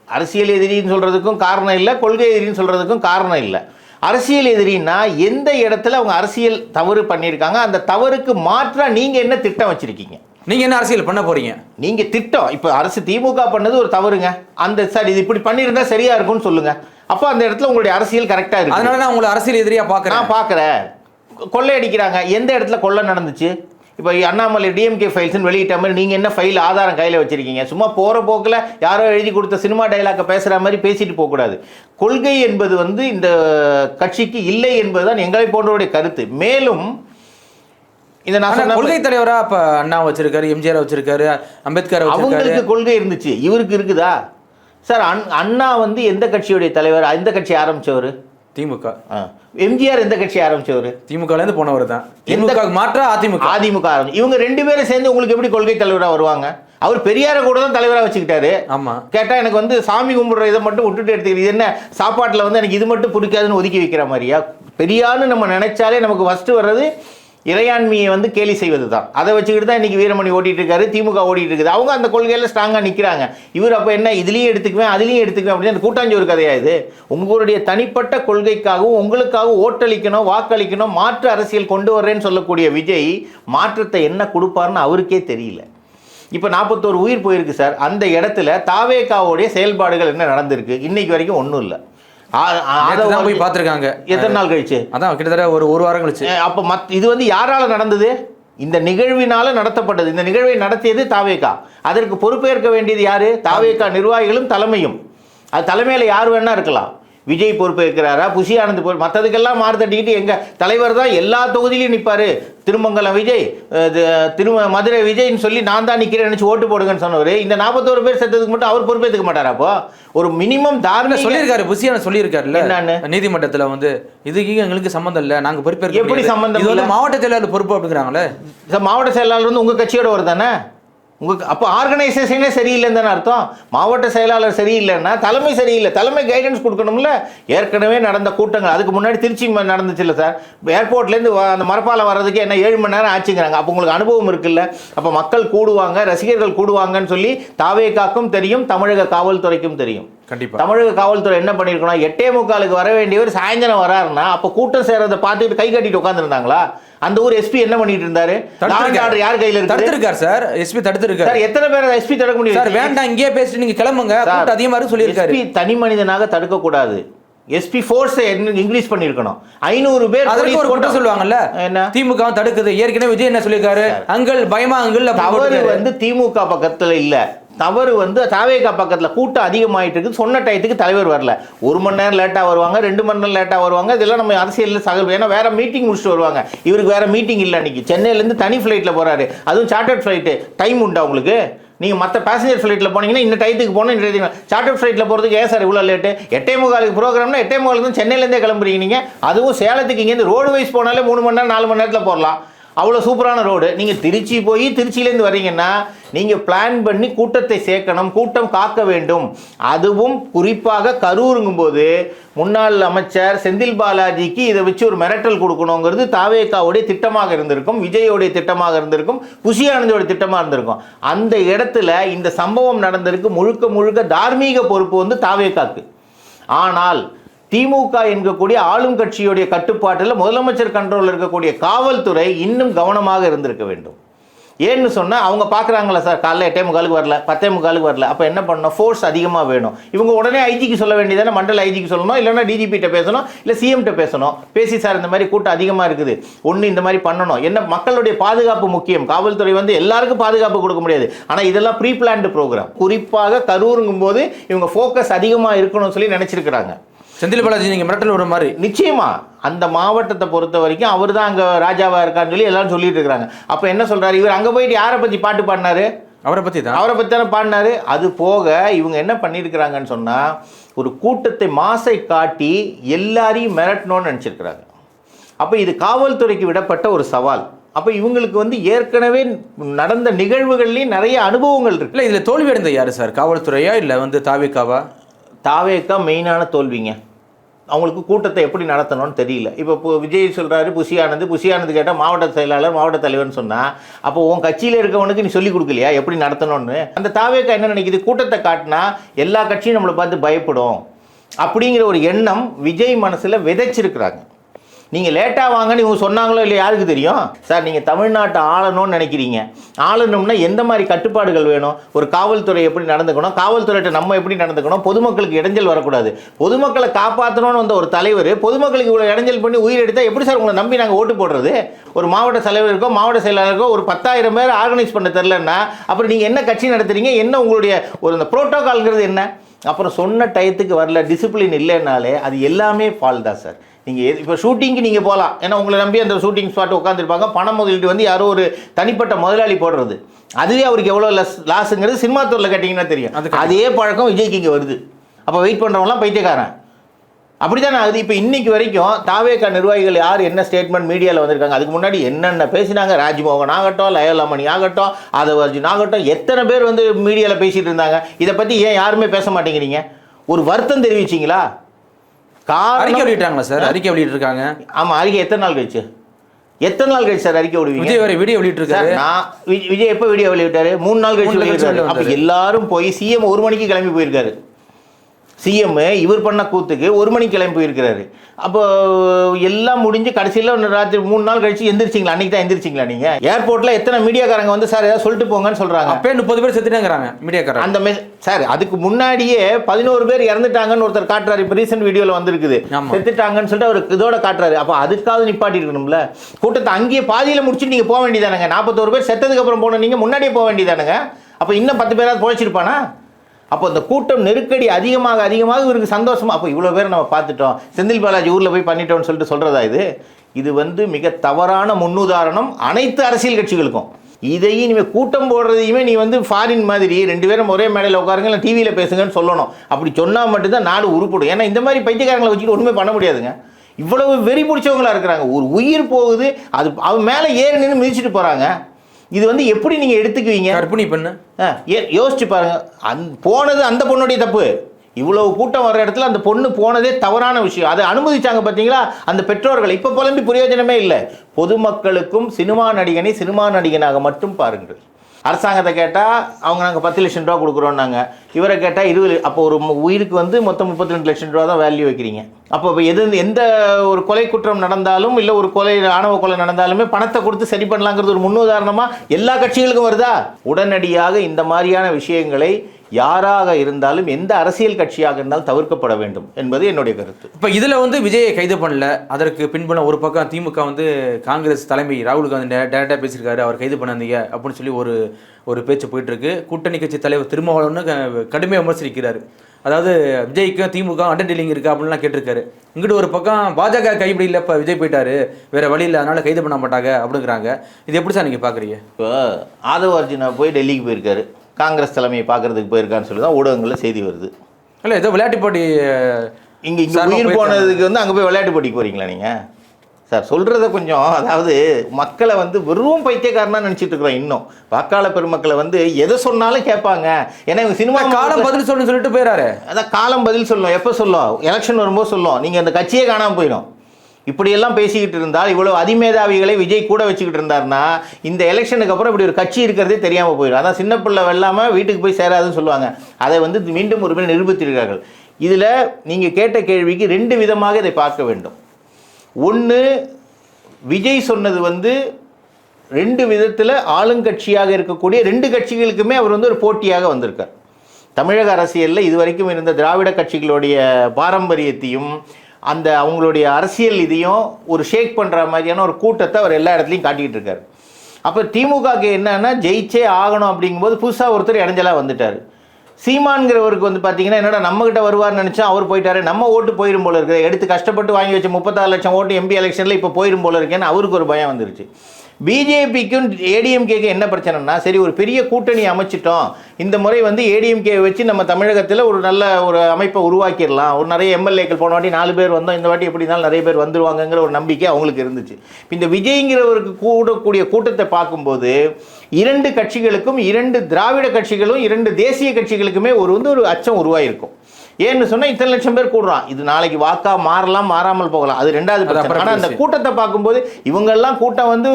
அரசியல் எதிரின்னு சொல்றதுக்கும் காரணம் இல்லை கொள்கை எதிரின்னு சொல்றதுக்கும் காரணம் இல்லை. அரசியல் எதிரின்னா எந்த இடத்துல அவங்க அரசியல் தவறு பண்ணியிருக்காங்க அந்த தவறுக்கு மாற்றா நீங்க என்ன திட்டம் வச்சிருக்கீங்க? நீங்க என்ன அரசியல் பண்ண போறீங்க? நீங்க திட்டம் இப்போ அரசு திமுக பண்ணது ஒரு தவறுங்க. அந்த சார் இது இப்படி பண்ணியிருந்தா சரியா இருக்கும்னு சொல்லுங்க. அப்போ அந்த இடத்துல உங்களுடைய அரசியல் கரெக்டா இருக்கு. அதனால நான் உங்களை அரசியல் எதிரியா பாக்குறேன். நான் பார்க்குறேன் கொள்ளையடிக்கிறாங்க. எந்த இடத்துல கொள்ளை நடந்துச்சு? இப்போ அண்ணாமலை டிஎம்கே ஃபைல்ஸ்னு வெளியிட்ட மாதிரி நீங்கள் என்ன ஃபைல் ஆதாரம் கையில் வச்சிருக்கீங்க? சும்மா போகிற போக்கில் யாரோ எழுதி கொடுத்த சினிமா டைலாக்கை பேசுகிற மாதிரி பேசிட்டு போகக்கூடாது. கொள்கை என்பது வந்து இந்த கட்சிக்கு இல்லை என்பது தான் எங்களை போன்றவருடைய கருத்து. மேலும் இந்த நான் கொள்கை தலைவரா இப்ப அண்ணா வச்சிருக்காரு எம்ஜிஆர் வச்சிருக்காரு அம்பேத்கர் அவங்களுக்கு கொள்கை இருந்துச்சு. இவருக்கு இருக்குதா? சார் அண் அண்ணா வந்து எந்த கட்சியுடைய தலைவர்? எந்த கட்சி ஆரம்பிச்சவர்? திமுக. எம்ஜிஆர் எந்த கட்சி ஆரம்பிச்சவர்? திமுகல இருந்து போனவர் தான். திமுக மாற்றா அதிமுக. அதிமுக இவங்க ரெண்டு பேரும் சேர்ந்து உங்களுக்கு எப்படி கொள்கை தலைவரா வருவாங்க? அவர் பெரியார கூட தான் தலைவரா வச்சுக்கிட்டாரு. ஆமா. கேட்டா எனக்கு வந்து சாமி கும்பிடுற இதை மட்டும் விட்டுட்டு எடுத்துக்கிறது என்ன சாப்பாட்டுல வந்து எனக்கு இது மட்டும் பிடிக்காதுன்னு ஒதுக்கி வைக்கிற மாதிரியா? பெரியான்னு நம்ம நினைச்சாலே நமக்கு ஃபர்ஸ்ட் வர்றது இறையாண்மையை வந்து கேலி செய்வது தான் அதை வச்சுக்கிட்டு தான் இன்னைக்கு வீரமணி ஓட்டிட்டு இருக்காரு திமுக ஓடிட்டு இருக்குது அவங்க அந்த கொள்கையில் ஸ்ட்ராங்காக நிற்கிறாங்க இவர் அப்போ என்ன இதுலேயும் எடுத்துக்குவேன் அதுலேயும் எடுத்துக்குவேன் அப்படின்னு அந்த கூட்டாஞ்சோறு கதையா இது? உங்களுடைய தனிப்பட்ட கொள்கைக்காகவும் உங்களுக்காக ஓட்டளிக்கணும் வாக்களிக்கணும் மாற்று அரசியல் கொண்டு வர்றேன்னு சொல்லக்கூடிய விஜய் மாற்றத்தை என்ன கொடுப்பாருன்னு அவருக்கே தெரியல. இப்போ நாற்பத்தோரு உயிர் போயிருக்கு சார். அந்த இடத்துல தாவேக்காவோடைய செயல்பாடுகள் என்ன நடந்திருக்கு? இன்னைக்கு வரைக்கும் ஒன்றும் இல்லை. போய் பார்த்திருக்காங்க. எத்தனை நாள் கழிச்சு? அதான் கிட்டத்தட்ட ஒரு ஒரு வாரம் கழிச்சு. அப்ப மத் இது வந்து யாரால நடந்தது? இந்த நிகழ்வினால நடத்தப்பட்டது. இந்த நிகழ்வை நடத்தியது தாவேகா. அதற்கு பொறுப்பேற்க வேண்டியது யாரு? தாவேகா நிர்வாகிகளும் தலைமையும். அது தலைமையில யார் வேணா இருக்கலாம். விஜய் பொறுப்பேற்கிறாரா? புஷி ஆனந்த் பொறுப்பு மற்றதுக்கெல்லாம் மாறு தட்டிக்கிட்டு எங்க தலைவர் தான் எல்லா தொகுதியிலையும் நிற்பாரு திருமங்கலம் விஜய் திரும மதுரை விஜய்னு சொல்லி நான் தான் நிற்கிறேன் நினச்சி ஓட்டு போடுங்கன்னு சொன்னவர். இந்த நாற்பத்தோரு பேர் செத்ததுக்கு மட்டும் அவர் பொறுப்பேற்றுக்க மாட்டாரா அப்போ? ஒரு மினிமம் தார்மீக சொல்லியிருக்காரு புசியான சொல்லியிருக்காருல்ல. என்னன்னு? நீதிமன்றத்துல வந்து இதுக்கு எங்களுக்கு சம்பந்தம் இல்ல நாங்க பொறுப்பேற்க எப்படி இல்ல? மாவட்ட செயலாளர் பொறுப்பு அப்படிங்கிறாங்களே. சார் மாவட்ட செயலாளர் வந்து உங்கள் கட்சியோட வருதானே உங்கள் அப்போ ஆர்கனைசேஷனே சரியில்லைன்னு தானே அர்த்தம்? மாவட்ட செயலாளர் சரியில்லைன்னா தலைமை சரியில்லை. தலைமை கைடன்ஸ் கொடுக்கணும்ல? ஏற்கனவே நடந்த கூட்டங்கள். அதுக்கு முன்னாடி திருச்சி ம- நடந்துச்சுல்ல சார்? ஏர்போர்ட்லேருந்து அந்த மரப்பாலம் வர்றதுக்கு என்ன ஏழு மணி நேரம் ஆச்சுங்கிறாங்க. அப்போ உங்களுக்கு அனுபவம் இருக்குல்ல? அப்போ மக்கள் கூடுவாங்க ரசிகர்கள் கூடுவாங்கன்னு சொல்லி தாவேகாக்கும் தெரியும் தமிழக காவல்துறைக்கும் தெரியும். கண்டிப்பா. தமிழக காவல்துறை என்ன பண்ணியிருக்கணும் எட்டே முக்காலுக்கு வர வேண்டியவர் சாயந்தரம் வராருன்னா அப்போ கூட்டம் சேர்றதை பார்த்துட்டு கை கட்டிட்டு உட்காந்துருந்தாங்களா அந்த ஊர் எஸ்பி என்ன பண்ணிட்டு இருந்தாரு? ஆர்டர் யார் கையில இருக்கு தடுத்திருக்காரு சார். எஸ்பி தடுத்திருக்காரு. சார் எத்தனை பேர் எஸ்பி தடுக்க முடியும்? சார் வேண்டாம் இங்கேயே பேசிட்டு நீங்க கிளம்புங்க. கூட்டம் அதிகமா இருக்கு சொல்லியிருக்காரு. எஸ்பி தனி மனிதனாக தடுக்க கூடாது. எஸ்பி ஃபோர்ஸை இன்க்ரீஸ் பண்ணியிருக்கணும். ஐநூறு பேர் அதற்கு ஒரு குற்றம். சொல்லுவாங்கல்ல? என்ன? திமுக தடுக்குது. ஏற்கனவே விஜய் என்ன சொல்லியிருக்காரு? அங்கள் பயமா அங்கள் தவறு. வந்து திமுக பக்கத்துல இல்ல. தவறு வந்து தாவேகா பக்கத்தில் கூட்டம் அதிகமாகிட்டு இருக்குது. சொன்ன டயத்துக்கு தலைவர் வரல. ஒரு மணி நேரம் லேட்டாக வருவாங்க ரெண்டு மணி நேரம் லேட்டாக வருவாங்க. இதெல்லாம் நம்ம அரசியலில் சகல் ஏன்னா வேற மீட்டிங் முடிச்சுட்டு வருவாங்க. இவருக்கு வேறு மீட்டிங் இல்லை அன்றைக்கி சென்னையிலேருந்து தனி ஃப்ளைட்டில் போகிறாரு அதுவும் சார்ட்டர்ட் ஃப்ளைட்டு டைம் உண்டா உங்களுக்கு? நீங்கள் மற்ற பேசஞ்சர் ஃப்ளைட்டில் போனீங்கன்னா இந்த டயத்துக்கு போனால் இந்த டயத்துக்கு சார்ட்டர் ஃப்ளைட்டில் போகிறதுக்கு ஏன் சார் இவ்வளோ லேட்டு எட்டே முகாலுக்கு ப்ரோக்ராம்னா எட்டே முகாலுக்கு சென்னையிலேருந்தே கிளம்புறீங்க நீங்கள் அதுவும் சேலத்துக்கு இங்கேருந்து ரோடு வைஸ் போனாலே மூணு மணி நேரம் நாலு மணி நேரத்தில் போடலாம் அவ்வளோ சூப்பரான ரோடு. நீங்கள் திருச்சி போய் திருச்சியிலேருந்து வரீங்கன்னா நீங்கள் பிளான் பண்ணி கூட்டத்தை சேர்க்கணும் கூட்டம் காக்க வேண்டும். அதுவும் குறிப்பாக கரூருங்கும் போது முன்னாள் அமைச்சர் செந்தில் பாலாஜிக்கு இதை வச்சு ஒரு மிரட்டல் கொடுக்கணுங்கிறது தாவேக்காவுடைய திட்டமாக இருந்திருக்கும் விஜயோடைய திட்டமாக இருந்திருக்கும் புஷியானந்தோடைய திட்டமாக இருந்திருக்கும். அந்த இடத்துல இந்த சம்பவம் நடந்திருக்கு முழுக்க முழுக்க தார்மீக பொறுப்பு வந்து தாவேக்காக்கு. ஆனால் திமுக என்கக்கூடிய ஆளும் கட்சியுடைய கட்டுப்பாட்டில் முதலமைச்சர் கண்ட்ரோலில் இருக்கக்கூடிய காவல்துறை இன்னும் கவனமாக இருந்திருக்க வேண்டும். ஏன்னு சொன்னால் அவங்க பார்க்குறாங்களா சார் காலைல எட்டே முக்காலுக்கு வரல பத்தே முக்காலுக்கு வரல அப்போ என்ன பண்ணணும்? ஃபோர்ஸ் அதிகமாக வேணும். இவங்க உடனே ஐஜிக்கு சொல்ல வேண்டியதானே? மண்டல ஐஜிக்கு சொல்லணும் இல்லைன்னா டிஜிபிகிட்ட பேசணும் இல்லை சிஎம்கிட்ட பேசணும். பேசி சார் இந்த மாதிரி கூட்டம் அதிகமாக இருக்குது. ஒன்று இந்த மாதிரி பண்ணணும். என்ன மக்களுடைய பாதுகாப்பு முக்கியம். காவல்துறை வந்து எல்லாருக்கும் பாதுகாப்பு கொடுக்க முடியாது. ஆனால் இதெல்லாம் ப்ரீ பிளான்டு ப்ரோக்ராம் குறிப்பாக கரூருங்கும் போது இவங்க ஃபோக்கஸ் அதிகமாக இருக்கணும்னு சொல்லி நினச்சிருக்கிறாங்க. செந்தில் பாலாஜி நீங்கள் மிரட்டல் விடுற மாதிரி. நிச்சயமா. அந்த மாவட்டத்தை பொறுத்த வரைக்கும் அவர் தான் அங்கே ராஜாவா இருக்கான்னு சொல்லி எல்லாரும் சொல்லிட்டு இருக்காங்க அப்போ என்ன சொல்றாரு? இவர் அங்கே போயிட்டு யாரை பற்றி பாட்டு பாடினாரு? அவரை பற்றி தான் அவரை பற்றி தானே பாடினாரு? அது போக இவங்க என்ன பண்ணியிருக்கிறாங்கன்னு சொன்னால் ஒரு கூட்டத்தை மாசை காட்டி எல்லாரையும் மிரட்டணும்னு நினச்சிருக்கிறாங்க. அப்போ இது காவல்துறைக்கு விடப்பட்ட ஒரு சவால். அப்போ இவங்களுக்கு வந்து ஏற்கனவே நடந்த நிகழ்வுகள்லேயும் நிறைய அனுபவங்கள் இருக்கு. இல்லை இதில் தோல்வி அடைந்த யார் சார்? காவல்துறையா இல்லை வந்து தாவேக்காவா? தாவேக்கா மெயினான தோல்விங்க. அவங்களுக்கு கூட்டத்தை எப்படி நடத்தணும்னு தெரியல. இப்போ இப்போ விஜய் சொல்கிறாரு புஷி ஆனந்த் கேட்டால் மாவட்ட செயலாளர் மாவட்ட தலைவர்னு சொன்னால் அப்போ உன் கட்சியில் இருக்கவனுக்கு நீ சொல்லிக் கொடுக்கலையா? எப்படி நடத்தணும்னு? அந்த தாவேக்கா என்ன நினைக்குது? கூட்டத்தை காட்டினா எல்லா கட்சியும் நம்மளை பார்த்து பயப்படும். அப்படிங்கிற ஒரு எண்ணம் விஜய் மனசில் விதைச்சிருக்கிறாங்க. நீங்கள் லேட்டாக வாங்கன்னு இவங்க சொன்னாங்களோ இல்லை யாருக்கு தெரியும்? சார் நீங்கள் தமிழ்நாட்டை ஆளணும்னு நினைக்கிறீங்க. ஆளணும்னா எந்த மாதிரி கட்டுப்பாடுகள் வேணும்? ஒரு காவல்துறை எப்படி நடந்துக்கணும்? காவல்துறையிட்ட நம்ம எப்படி நடந்துக்கணும்? பொதுமக்களுக்கு இடைஞ்சல் வரக்கூடாது. பொதுமக்களை காப்பாற்றணும்னு வந்த ஒரு தலைவர் பொதுமக்களுக்கு இவ்வளோ இடைஞ்சல் பண்ணி உயிர் எடுத்தால் எப்படி சார் உங்களை நம்பி நாங்கள் ஓட்டு போடுறது? ஒரு மாவட்ட தலைவருக்கோ மாவட்ட செயலாளருக்கோ ஒரு பத்தாயிரம் பேர் ஆர்கனைஸ் பண்ண தெரிலன்னா அப்புறம் நீங்கள் என்ன கட்சி நடத்துறீங்க? என்ன உங்களுடைய ஒரு இந்த ப்ரோட்டோகால்ங்கிறது என்ன? அப்புறம் சொன்ன டயத்துக்கு வரல டிசிப்ளின் இல்லைன்னாலே அது எல்லாமே ஃபால் தான் சார். நீங்கள் இப்போ ஷூட்டிங்க்கு நீங்கள் போகலாம் ஏன்னா உங்களை நம்பி அந்த ஷூட்டிங் ஸ்பாட் உட்காந்துருப்பாங்க பணம் முதலீட்டு வந்து யாரோ ஒரு தனிப்பட்ட முதலாளி போடுறது. அதுவே அவருக்கு எவ்வளோ லஸ் லாஸுங்கிறது சினிமா துறையில் கேட்டிங்கன்னா தெரியும். அது அதே பழக்கம் விஜய்க்கு இங்கே வருது. அப்போ வெயிட் பண்ணுறவங்களாம் பைத்தியக்காரன். அப்படி தானே ஆகுது. இப்போ இன்னைக்கு வரைக்கும் தாவேக்கா நிர்வாகிகள் யார் என்ன ஸ்டேட்மெண்ட் மீடியாவில் வந்திருக்காங்க அதுக்கு முன்னாடி என்னென்ன பேசினாங்க? ராஜ்மோகன் ஆகட்டும் லயலாமணி ஆகட்டும் ஆதவர்ஜுன் ஆகட்டும் எத்தனை பேர் வந்து மீடியாவில் பேசிட்டு இருந்தாங்க? இதை பற்றி ஏன் யாருமே பேச மாட்டேங்கிறீங்க? ஒரு வருத்தம் தெரிவிச்சிங்களா? அறிக்கை வெளியிட்டாங்களா சார்? அறிக்கை வெளியிட்டிருக்காங்க. ஆமாம் அறிக்கை எத்தனை நாள் கழிச்சு? எத்தனை நாள் கழிச்சு சார் அறிக்கை விடுவீங்க? விஜய் வரை வீடியோ வெளியிட்டிருக்காரு. நான் விஜய் எப்போ வீடியோ வெளியிட்டாரு? மூணு நாள் கழிச்சு வெளியிட்டாரு. அப்போ. எல்லாரும் போய் சிஎம் ஒரு மணிக்கு கிளம்பி போயிருக்காரு. சிஎம் இவர் பண்ண கூத்துக்கு ஒரு மணிக்கு கிளம்பி போயிருக்கிறாரு. அப்போ எல்லாம் முடிஞ்சு கடைசியில் ராத்திரி மூணு நாள் கழிச்சு எந்திரிச்சிங்களா? அன்னைக்கு தான் எந்திரிச்சிங்களா நீங்க? ஏர்போர்ட்ல எத்தனை மீடியாக்காரங்க வந்து சார் ஏதாவது சொல்லிட்டு போங்கன்னு சொல்றாங்க. அப்பயே முப்பது பேர் செத்துட்டேங்கிறாங்க மீடியாக்காரங்க. அந்த மெ சார் அதுக்கு முன்னாடியே பதினோரு பேர் இறந்துட்டாங்கன்னு ஒருத்தர் காட்டுறாரு. இப்போ ரீசெண்ட் வீடியோவில் வந்திருக்குது. செத்துட்டாங்கன்னு சொல்லிட்டு அவர் இதோட காட்டுறாரு. அப்போ அதுக்காவது நிப்பாட்டி இருக்கணும்ல கூட்டத்தை அங்கேயே பாதியில் முடிச்சுட்டு நீங்கள் போக வேண்டியதானுங்க. நாற்பத்தோரு பேர் செத்ததுக்கு அப்புறம் போன நீங்கள் முன்னாடியே போக வேண்டியதானுங்க. அப்போ இன்னும் பத்து பேராவது பொழைச்சிருப்பானா? அப்போ இந்த கூட்டம் நெருக்கடி அதிகமாக அதிகமாக இவருக்கு சந்தோஷமாக அப்போ இவ்வளோ பேர் நம்ம பார்த்துட்டோம். செந்தில் பாலாஜி ஊரில் போய் பண்ணிட்டோம்னு சொல்லிட்டு சொல்கிறதா இது? இது வந்து மிக தவறான முன்னுதாரணம் அனைத்து அரசியல் கட்சிகளுக்கும். இதையும் இனிமேல் கூட்டம் போடுறதையுமே நீ வந்து ஃபாரின் மாதிரி ரெண்டு பேரும் ஒரே மேடையில் உட்காருங்க இல்லை டிவியில் பேசுங்கன்னு சொல்லணும். அப்படி சொன்னால் மட்டும்தான் நாடு உருப்படும். ஏன்னா இந்த மாதிரி பைத்தியக்காரங்களை வச்சுட்டு ஒன்றுமே பண்ண முடியாதுங்க. இவ்வளவு வெறி பிடிச்சவங்களா இருக்கிறாங்க. ஒரு உயிர் போகுது அது அவன் மேலே ஏறி நின்று மிதிச்சிட்டு போகிறாங்க இது வந்து எப்படி நீங்கள் எடுத்துக்குவீங்க? கர்ப்பிணி பெண்ணு. யோசிச்சு பாருங்க. அந் போனது அந்த பொண்ணுடைய தப்பு. இவ்வளவு கூட்டம் வர்ற இடத்துல அந்த பொண்ணு போனதே தவறான விஷயம். அதை அனுமதிச்சாங்க பார்த்தீங்களா அந்த பெற்றோர்கள். இப்போ புலம்பி பிரயோஜனமே இல்லை. பொதுமக்களுக்கும் சினிமா நடிகனை சினிமா நடிகனாக மட்டும் பாருங்கள். அரசாங்கத்தை கேட்டால் அவங்க நாங்கள் பத்து லட்சம் ரூபா கொடுக்குறோன்னாங்க. இவரை கேட்டால் இருபது அப்போ ஒரு உயிருக்கு வந்து மொத்தம் முப்பத்தி ரெண்டு லட்சம் ரூபா தான் வேல்யூ வைக்கிறீங்க. அப்போ எது எந்த ஒரு கொலை குற்றம் நடந்தாலும் இல்லை ஒரு கொலை ஆணவ கொலை நடந்தாலுமே பணத்தை கொடுத்து சரி பண்ணலாங்கிறது ஒரு முன்னுதாரணமாக எல்லா கட்சிகளுக்கும் வருதா? உடனடியாக இந்த மாதிரியான விஷயங்களை யாராக இருந்தாலும் எந்த அரசியல் கட்சியாக இருந்தாலும் தவிர்க்கப்பட வேண்டும் என்பது என்னுடைய கருத்து. இப்போ இதில் வந்து விஜயை கைது பண்ணல. அதற்கு பின்புலம் ஒரு பக்கம் திமுக வந்து காங்கிரஸ் தலைமை ராகுல் காந்தி டேரக்டாக பேசியிருக்காரு. அவர் கைது பண்ணாதீங்க அப்படின்னு சொல்லி ஒரு ஒரு பேச்சு போயிட்டு இருக்கு கூட்டணி கட்சி தலைவர் திருமாவளவன் கடுமையாக விமர்சிக்கிறாரு. அதாவது விஜய்க்கும் திமுக அண்டர் டீலிங் இருக்கா அப்படின்லாம் கேட்டிருக்காரு. இங்கிட்டு ஒரு பக்கம் பாஜக கைப்பிடியில் இப்போ விஜய் போயிட்டாரு. வேற வழி இல்லை அதனால கைது பண்ண மாட்டாங்க அப்படிங்கிறாங்க. இது எப்படி சார் நீங்கள் பார்க்குறீங்க இப்போ ஆதவ அர்ஜுனா போய் டெல்லிக்கு போயிருக்காரு. காங்கிரஸ் தலைமையை பார்க்கறதுக்கு போயிருக்கான்னு சொல்லி தான் ஊடகங்களில் செய்தி வருது. இல்லை ஏதோ விளையாட்டு போட்டி இங்கே இங்கே உயிர். போனதுக்கு வந்து அங்கே போய் விளையாட்டு போட்டிக்கு போறீங்களா நீங்கள் சார் சொல்கிறத கொஞ்சம் அதாவது மக்களை வந்து வெறும் பைத்தியக்காரனா நினச்சிட்டு இருக்கிறோம் இன்னும். வாக்காளர் பெருமக்களை வந்து எதை சொன்னாலும் கேட்பாங்க. ஏன்னா இவங்க சினிமா காலம் பதில் சொல்லணும்னு சொல்லிட்டு போயிறாரு. அதான் காலம் பதில் சொல்லும். எப்போ சொல்லும்? எலெக்ஷன் வரும்போது சொல்லும். நீங்கள் அந்த கட்சியே காணாமல் போயிடும். இப்படியெல்லாம் பேசிக்கிட்டு இருந்தால் இவ்வளோ அதிமேதாவிகளை விஜய் கூட வச்சுக்கிட்டு இருந்தாருன்னா இந்த எலெக்ஷனுக்கு அப்புறம் இப்படி ஒரு கட்சி இருக்கிறதே தெரியாமல் போயிடும். அதான் சின்ன பிள்ளை வெல்லாமல் வீட்டுக்கு போய் சேராதுன்னு சொல்லுவாங்க. அதை வந்து மீண்டும் ஒரு முறை நிரூபித்திருக்கிறார்கள். இதில் நீங்கள் கேட்ட கேள்விக்கு ரெண்டு விதமாக இதை பார்க்க வேண்டும். ஒன்று விஜய் சொன்னது வந்து ரெண்டு விதத்தில் ஆளுங்கட்சியாக இருக்கக்கூடிய ரெண்டு கட்சிகளுக்குமே அவர் வந்து ஒரு போட்டியாக வந்திருக்கார். தமிழக அரசியலில் இதுவரைக்கும் இருந்த திராவிட கட்சிகளுடைய பாரம்பரியத்தையும் அந்த அவங்களுடைய அரசியல் இதையும் ஒரு ஷேக் பண்ணுற மாதிரியான ஒரு கூட்டத்தை அவர் எல்லா இடத்துலையும் காட்டிக்கிட்டு இருக்கார். அப்போ திமுகக்கு என்னென்னா ஜெயிச்சே ஆகணும் அப்படிங்கும்போது புதுசாக ஒருத்தர் இடைஞ்சலாக வந்துட்டார். சீமான்கிறவருக்கு வந்து பார்த்தீங்கன்னா என்னடா நம்மகிட்ட வருவார்னு நினச்சா அவர் போயிட்டாரு. நம்ம ஓட்டு போயிடும் போல இருக்குது. எடுத்து கஷ்டப்பட்டு வாங்கி வச்ச முப்பத்தாறு லட்சம் ஓட்டு எம்பி எலெக்ஷனில் இப்போ போயிடும் போல இருக்கேன்னு அவருக்கு ஒரு பயம் வந்துருச்சு. பிஜேபிக்கும் ஏடிஎம்கேக்கு என்ன பிரச்சனைனா சரி ஒரு பெரிய கூட்டணி அமைச்சிட்டோம். இந்த முறை வந்து ஏடிஎம்கே வச்சு நம்ம தமிழகத்தில் ஒரு நல்ல ஒரு அமைப்பை உருவாக்கிடலாம். ஒரு நிறைய எம்எல்ஏக்கள் போன வாட்டி நாலு பேர் வந்தோம். இந்த வாட்டி எப்படி இருந்தாலும் நிறைய பேர் வந்துருவாங்கங்கிற ஒரு நம்பிக்கை அவங்களுக்கு இருந்துச்சு. இந்த விஜய்ங்கிறவருக்கு கூடக்கூடிய கூட்டத்தை பார்க்கும்போது இரண்டு கட்சிகளுக்கும் இரண்டு திராவிட கட்சிகளும் இரண்டு தேசிய கட்சிகளுக்குமே ஒரு வந்து ஒரு அச்சம் உருவாயிருக்கும். ஏன்னு சொன்னா இத்தனை லட்சம் பேர் கூடுறான். இது நாளைக்கு வாக்கா மாறலாம் மாறாமல் போகலாம். அது ரெண்டாவது பிரச்சனை. அப்புறம் ஆனா அந்த. கூட்டத்தை பார்க்கும்போது இவங்கெல்லாம் கூட்டம் வந்து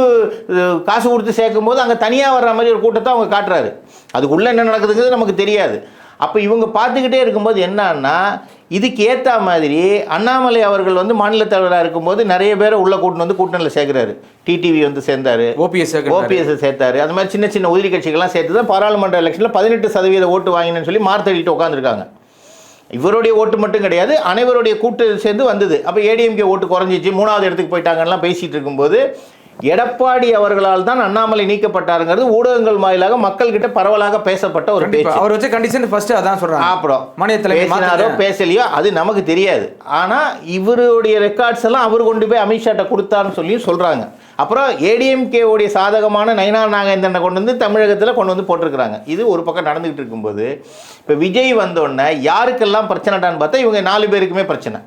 காசு கொடுத்து சேர்க்கும் போது அங்கே தனியாக வர்ற மாதிரி ஒரு கூட்டத்தை அவங்க காட்டுறாரு. அதுக்குள்ளே என்ன நடக்குதுங்கிறது நமக்கு தெரியாது. அப்போ இவங்க பார்த்துக்கிட்டே இருக்கும்போது என்னன்னா இதுக்கு ஏற்ற மாதிரி அண்ணாமலை அவர்கள் வந்து மாநில தலைவராக இருக்கும்போது நிறைய பேரை உள்ள கூட்டின்னு வந்து கூட்டணியில் சேர்க்குறாரு. டிடிவி வந்து சேர்ந்தாரு. OPS OPS சேர்த்தாரு. அது மாதிரி சின்ன சின்ன உதிரி கட்சிகள்லாம் சேர்த்து தான் பாராளுமன்ற எலெக்ஷனில் பதினெட்டு சதவீத ஓட்டு வாங்கினேன்னு சொல்லி மார்த்தடிட்டு உட்காந்துருக்காங்க இவருடைய ஓட்டு மட்டும் கிடையாது அனைவருடைய கூட்டு சேர்ந்து வந்தது. அப்போ ஏடிஎம்கே ஓட்டு குறைஞ்சிச்சு மூணாவது இடத்துக்கு போயிட்டாங்கலாம் பேசிகிட்டு இருக்கும்போது எடப்பாடி அவர்களால் தான் அண்ணாமலை நீக்கப்பட்டாருங்கிறது ஊடகங்கள் வாயிலாக மக்கள்கிட்ட பரவலாக பேசப்பட்ட ஒரு பேச்சு. அவர் வச்ச கண்டிஷன் ஃபர்ஸ்ட் அதான் சொல்றாங்க. அப்புறம் தலைமை பேசினாரோ. பேசலையோ அது நமக்கு தெரியாது. ஆனா இவருடைய ரெக்கார்ட்ஸ் எல்லாம் அவர் கொண்டு போய் அமித்ஷாட்ட கொடுத்தாருன்னு சொல்லி சொல்றாங்க. அப்புறம் ஏடிஎம்கே உடைய சாதகமான நயினார் நாகேந்திரனை கொண்டு வந்து தமிழகத்தில் கொண்டு வந்து போட்டிருக்கிறாங்க. இது ஒரு பக்கம் நடந்துகிட்டு இருக்கும்போது இப்போ விஜய் வந்தோடனே யாருக்கெல்லாம் பிரச்சனைடான்னு பார்த்தா இவங்க நாலு பேருக்குமே பிரச்சனை.